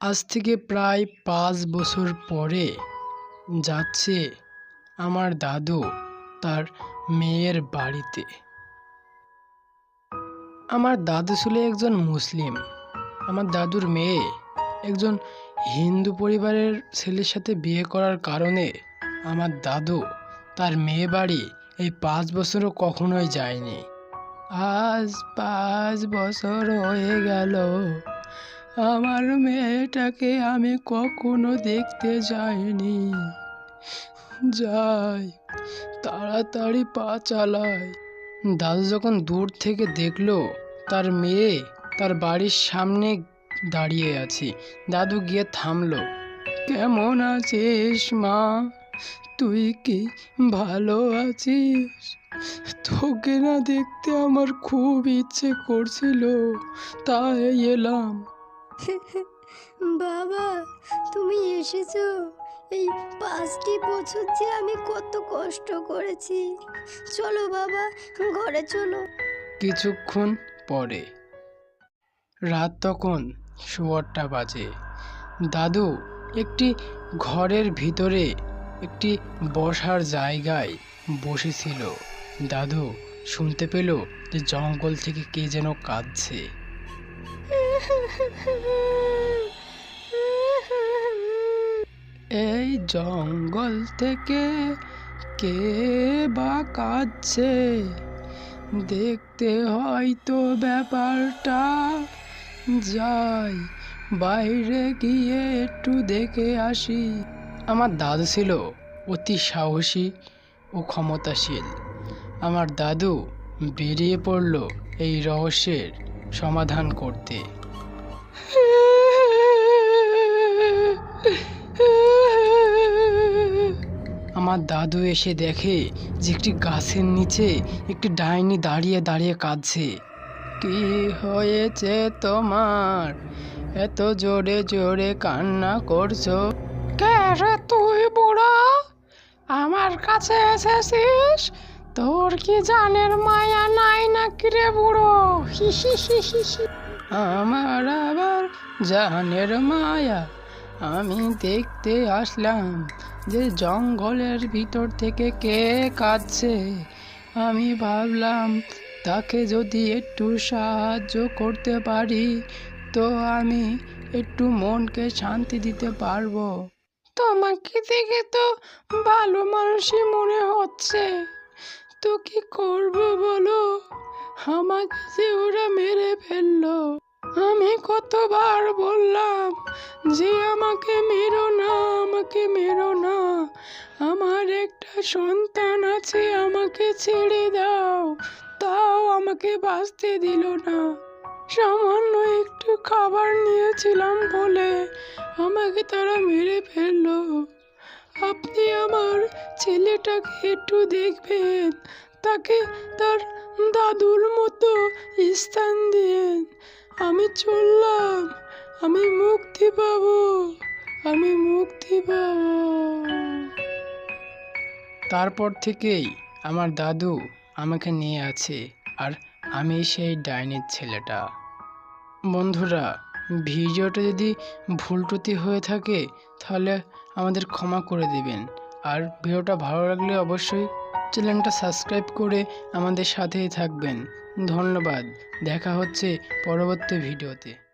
আজ থেকে প্রায় পাঁচ বছর পরে যাচ্ছে আমার দাদু তার মেয়ের বাড়িতে। আমার দাদু ছিল একজন মুসলিম। আমার দাদুর মেয়ে একজন হিন্দু পরিবারের ছেলের সাথে বিয়ে করার কারণে আমার দাদু তার মেয়ে বাড়ি এই পাঁচ বছরও কখনোই যায়নি। আজ পাঁচ বছর হয়ে গেল। আমার মেয়েটাকে আমি কখনো দেখতে যাইনি। যাই, তাড়াতাড়ি পা চালায় দাদু যখন দূর থেকে দেখল, তার মেয়ে তার বাড়ির সামনে দাঁড়িয়ে আছে। দাদু গিয়ে থামলো। কেমন আছিস মা? তুই কি ভালো আছিস? তোকে না দেখতে আমার খুব ইচ্ছে করছিল, তাই এলাম। বাবা, তুমি এসেছ। এই পাঁচটি বছর যে আমি কত কষ্ট করেছি। চলো বাবা, ঘরে চলো। কিছুক্ষণ পরে। রাত তখন শোয়ারটা বাজে। দাদু, একটি ঘরের ভিতরে একটি বসার জায়গায় বসেছিল। দাদু শুনতে পেল যে জঙ্গল থেকে কে যেন কাঁদছে। এই জঙ্গল থেকে কে বা কাঁদছে? দেখতে হয়তো ব্যাপারটা যাই, বাইরে গিয়ে একটু দেখে আসি। আমার দাদু ছিল অতি সাহসী ও ক্ষমতাশীল। আমার দাদু বেরিয়ে পড়ল এই রহস্যের সমাধান করতে। আমার দাদু এসে দেখে যে একটি গাছের নিচে একটি ডাইনি দাঁড়িয়ে দাঁড়িয়ে কাঁদছে। কি হয়েছে তোমার? এত জোরে জোরে কান্না করছ? রে তুই বুড়ো? আমার কাছে এসেছিস? তোর কি জানের মায়া নাই নাকি রে বুড়ো। আমার আবার জানের মায়া? আমি দেখতে আসলাম। যে জঙ্গলের ভিতর থেকে কে কাঁদছে? আমি ভাবলাম, তাকে যদি একটু সাহায্য করতে পারি, তো আমি একটু মনকে শান্তি দিতে পারব। তোমাকে দেখে তো ভালো মানুষই মনে হচ্ছে। তো কি করব বলো? আমাকে যে ওরা মেরে ফেলল। আমি কতবার বললাম যে আমাকে মেরো না, আমাকে মেরো না। আমার একটা সন্তান আছে, আমাকে ছেড়ে দাও। তাও আমাকে বাঁচতে দিল না। সামান্য একটু খাবার নিয়েছিলাম বলে আমাকে তারা মেরে ফেলল। আপনি আমার ছেলেটাকে একটু দেখবেন। তাকে তার দাদুর মতো স্থান দিয়েন। আমি চললাম। আমি মুক্তি পাব, আমি মুক্তি পাব। তারপর থেকেই আমার দাদু আমাকে নিয়ে আছে আর আমি সেই ডাইনির ছেলেটা। বন্ধুরা, ভিডিওটা যদি ভুল ত্রুটি হয়ে থাকে, তাহলে আমাদের ক্ষমা করে দেবেন। আর ভিডিওটা ভালো লাগলে অবশ্যই চ্যানেলটা সাবস্ক্রাইব করে আমাদের সাথেই থাকবেন। ধন্যবাদ, দেখা হচ্ছে পরবর্তী ভিডিওতে।